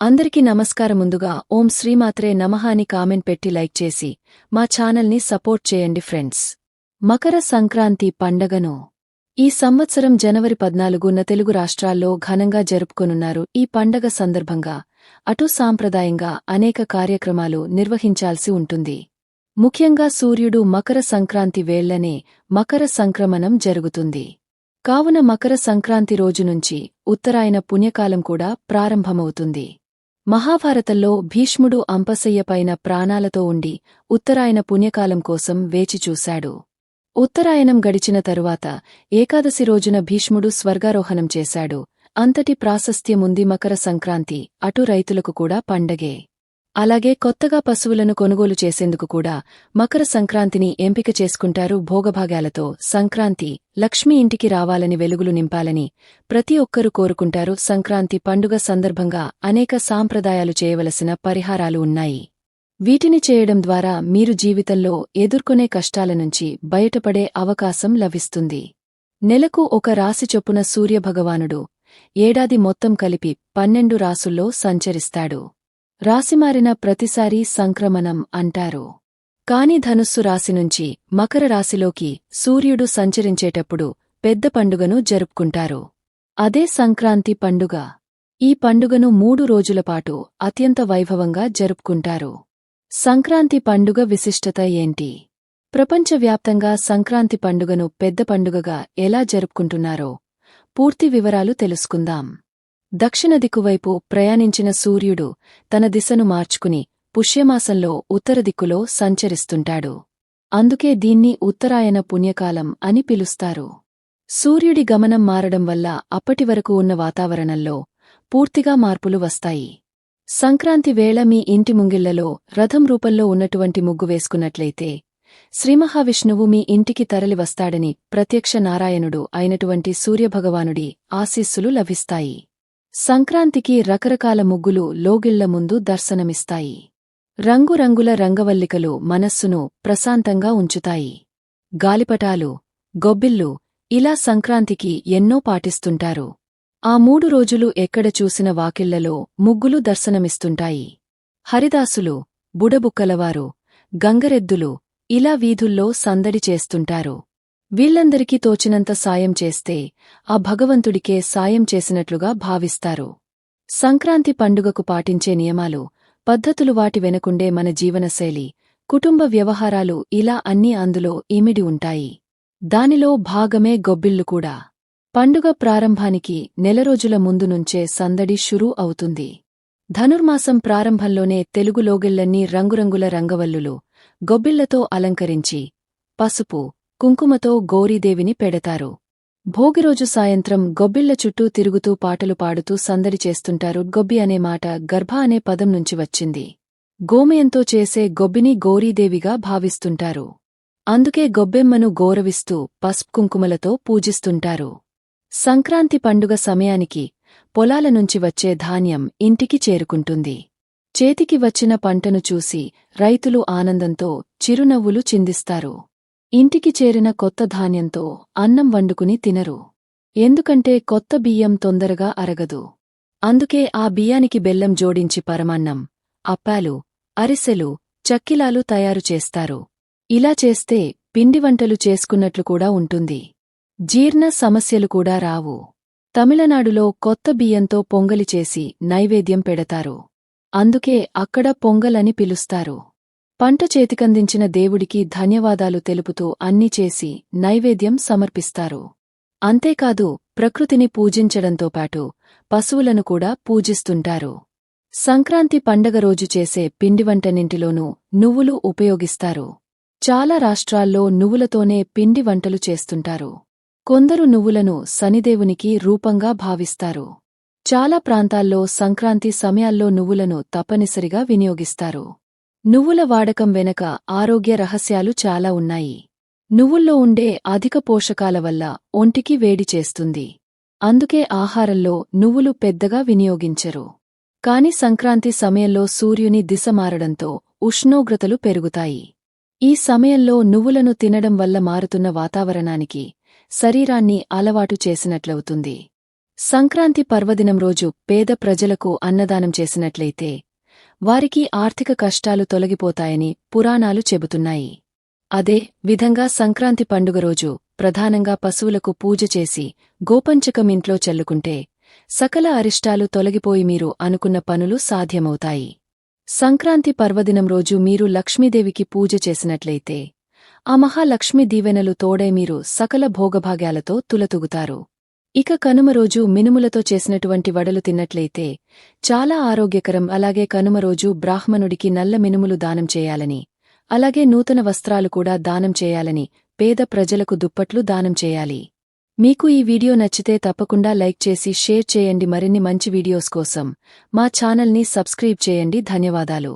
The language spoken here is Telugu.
అందరికీ నమస్కారం ముందుగా ఓం శ్రీమాత్రే నమః అని కామెంట్ పెట్టి లైక్ చేసి మా ఛానల్ని సపోర్ట్ చేయండి ఫ్రెండ్స్. మకర సంక్రాంతి పండగను. ఈ సంవత్సరం జనవరి పద్నాలుగున తెలుగు రాష్ట్రాల్లో ఘనంగా జరుపుకొనున్నారు ఈ పండగ సందర్భంగా అటు సాంప్రదాయంగా అనేక కార్యక్రమాలు నిర్వహించాల్సి ఉంటుంది. ముఖ్యంగా సూర్యుడు మకర సంక్రాంతి వేళ్ళనే మకర సంక్రమణం జరుగుతుంది. కావున మకర సంక్రాంతి రోజు నుంచి ఉత్తరాయణ పుణ్యకాలం కూడా ప్రారంభమవుతుంది. మహాభారతంలో భీష్ముడు అంపశయ్యపైన ప్రాణాలతో ఉండి ఉత్తరాయణ పుణ్యకాలం కోసం వేచిచూశాడు ఉత్తరాయణం గడిచిన తరువాత ఏకాదశి రోజున భీష్ముడు స్వర్గారోహణం చేశాడు. అంతటి ప్రాశస్త్యముంది మకర సంక్రాంతి అటు రైతులకు కూడా పండగే. అలాగే కొత్తగా పశువులను కొనుగోలు చేసేందుకు కూడా మకర సంక్రాంతిని ఎంపిక చేసుకుంటారు భోగభాగాలతో సంక్రాంతి లక్ష్మి ఇంటికి రావాలని వెలుగులు నింపాలని ప్రతి ఒక్కరూ కోరుకుంటారు. సంక్రాంతి పండుగ సందర్భంగా అనేక సాంప్రదాయాలు చేయవలసిన పరిహారాలు ఉన్నాయి. వీటిని చేయడం ద్వారా మీరు జీవితంలో ఎదుర్కొనే కష్టాల నుంచి బయటపడే అవకాశం లభిస్తుంది. నెలకు ఒక రాశి చొప్పున సూర్యభగవానుడు ఏడాది మొత్తం కలిపి పన్నెండు రాసుల్లో సంచరిస్తాడు. రాశిమారిన ప్రతిసారీ సంక్రమణం అంటారు. కాని ధనుస్సు రాశి నుంచి మకర రాశిలోకి సూర్యుడు సంచరించేటప్పుడు పెద్ద పండుగను జరుపుకుంటారు. అదే సంక్రాంతి పండుగ. ఈ పండుగను మూడు రోజులపాటు అత్యంత వైభవంగా జరుపుకుంటారు. సంక్రాంతి పండుగ విశిష్టత ఏంటి? ప్రపంచవ్యాప్తంగా సంక్రాంతి పండుగను పెద్ద పండుగగా ఎలా జరుపుకుంటున్నారో పూర్తి వివరాలు తెలుసుకుందాం. దక్షిణ దిక్కువైపు ప్రయాణించిన సూర్యుడు తన దిశను మార్చుకుని పుష్యమాసంలో ఉత్తర దిక్కులో సంచరిస్తుంటాడు. అందుకే దీన్ని ఉత్తరాయణ పుణ్యకాలం అని పిలుస్తారు. సూర్యుడి గమనం మారడం వల్ల అప్పటివరకు ఉన్న వాతావరణంలో పూర్తిగా మార్పులు వస్తాయి. సంక్రాంతి వేళ మీ ఇంటి ముంగిళ్ళలో రథం రూపంలో ఉన్నటువంటి ముగ్గు వేసుకున్నట్లయితే శ్రీమహావిష్ణువు మీ ఇంటికి తరలివస్తాడని ప్రత్యక్ష నారాయణుడు అయినటువంటి సూర్యభగవానుడి ఆశీస్సులు లభిస్తాయి. సంక్రాంతికి రకరకాల ముగ్గులు లోగిళ్ళ ముందు దర్శనమిస్తాయి. రంగురంగుల రంగవల్లికలు మనస్సును ప్రశాంతంగా ఉంచుతాయి. గాలిపటాలు గొబ్బిళ్ళు ఇలా సంక్రాంతికి ఎన్నో పాటిస్తుంటారు. ఆ మూడు రోజులు ఎక్కడ చూసిన వాకిళ్ళలో ముగ్గులు దర్శనమిస్తుంటాయి. హరిదాసులు బుడబుక్కలవారు గంగరెద్దులు ఇలా వీధుల్లో సందడి చేస్తుంటారు. వీళ్ళందరికీ తోచినంత సాయం చేస్తే ఆ భగవంతుడికే సాయం చేసినట్లుగా భావిస్తారు. సంక్రాంతి పండుగకు పాటించే నియమాలు పద్ధతులు వాటి వెనకుండే మన జీవనశైలి కుటుంబ వ్యవహారాలు ఇలా అన్నీ అందులో ఇమిడి ఉంటాయి. దానిలో భాగమే గొబ్బిళ్ళు కూడా. పండుగ ప్రారంభానికి నెల రోజుల ముందు నుంచే సందడి షురూ అవుతుంది. ధనుర్మాసం ప్రారంభంలోనే తెలుగు లోగిళ్ళన్నీ రంగురంగుల రంగవల్లులు గొబ్బిళ్ళతో అలంకరించి పసుపు కుంకుమతో గోరీదేవిని పెడతారు. భోగిరోజు సాయంత్రం గొబ్బిళ్ళ చుట్టూ తిరుగుతూ పాటలు పాడుతూ సందడి చేస్తుంటారు గొబ్బి అనే మాట గర్భ అనే పదం నుంచి వచ్చింది. గోమయంతో చేసే గొబ్బిని గోరీదేవిగా భావిస్తుంటారు. అందుకే గొబ్బెమ్మను గౌరవిస్తూ పసుపు కుంకుమలతో పూజిస్తుంటారు. సంక్రాంతి పండుగ సమయానికి పొలాల నుంచి వచ్చే ధాన్యం ఇంటికి చేరుకుంటుంది. చేతికి వచ్చిన పంటను చూసి రైతులు ఆనందంతో చిరునవ్వులు చిందిస్తారు. ఇంటికి చేరిన కొత్త ధాన్యంతో అన్నం వండుకుని తినరు. ఎందుకంటే కొత్త బియ్యం తొందరగా అరగదు. అందుకే ఆ బియ్యానికి బెల్లం జోడించి పరమాన్నం అప్పాలు అరిసెలు చక్కిలాలు తయారు చేస్తారు. ఇలా చేస్తే పిండి వంటలు చేసుకున్నట్లు కూడా ఉంటుంది. జీర్ణ సమస్యలు కూడా రావు. తమిళనాడులో కొత్త బియ్యంతో పొంగలి చేసి నైవేద్యం పెడతారు. అందుకే అక్కడ పొంగలని పిలుస్తారు. పంట చేతికందించిన దేవుడికి ధన్యవాదాలు తెలుపుతూ అన్నీ చేసి నైవేద్యం సమర్పిస్తారు. అంతేకాదు ప్రకృతిని పూజించడంతో పాటు పశువులను కూడా పూజిస్తుంటారు. సంక్రాంతి పండగ రోజు చేసే పిండివంటనింటిలోనూ నువ్వులు ఉపయోగిస్తారు. చాలా రాష్ట్రాల్లో నువ్వులతోనే పిండి వంటలు చేస్తుంటారు. కొందరు నువ్వులను శనిదేవునికి రూపంగా భావిస్తారు. చాలా ప్రాంతాల్లో సంక్రాంతి సమయాల్లో నువ్వులను తప్పనిసరిగా వినియోగిస్తారు. నువ్వుల వాడకం వెనక ఆరోగ్య రహస్యాలు చాలా ఉన్నాయి. నువ్వుల్లో ఉండే అధిక పోషకాల వల్ల ఒంటికి వేడి చేస్తుంది. అందుకే ఆహారంలో నువ్వులు పెద్దగా వినియోగించరు. కాని సంక్రాంతి సమయంలో సూర్యుని దిశ మారడంతో ఉష్ణోగ్రతలు పెరుగుతాయి. ఈ సమయంలో నువ్వులను తినడం వల్ల మారుతున్న వాతావరణానికి శరీరాన్ని అలవాటు చేసినట్లవుతుంది. సంక్రాంతి పర్వదినం రోజు పేద ప్రజలకు అన్నదానం చేసినట్లయితే వారికి ఆర్థిక కష్టాలు తొలగిపోతాయని పురాణాలు చెబుతున్నాయి. అదే విధంగా సంక్రాంతి పండుగ రోజు ప్రధానంగా పశువులకు పూజ చేసి గోపంచకం ఇంట్లో చల్లుకుంటే సకల అరిష్టాలు తొలగిపోయి మీరు అనుకున్న పనులు సాధ్యమవుతాయి. సంక్రాంతి పర్వదినం రోజు మీరు లక్ష్మీదేవికి పూజ చేసినట్లయితే ఆ మహాలక్ష్మి దీవెనలు తోడై మీరు సకల భోగభాగ్యాలతో తులతుగుతారు. ఇక కనుమ రోజు మినుములతో చేసినటువంటి వడలు తిన్నట్లయితే చాలా ఆరోగ్యకరం. అలాగే కనుమ రోజు బ్రాహ్మణుడికి నల్ల మినుములు దానం చేయాలని అలాగే నూతన వస్త్రాలు కూడా దానం చేయాలని పేద ప్రజలకు దుప్పట్లు దానం చేయాలి. మీకు ఈ వీడియో నచ్చితే తప్పకుండా లైక్ చేసి షేర్ చేయండి. మరిన్ని మంచి వీడియోస్ కోసం మా ఛానల్ని సబ్స్క్రైబ్ చేయండి. ధన్యవాదాలు.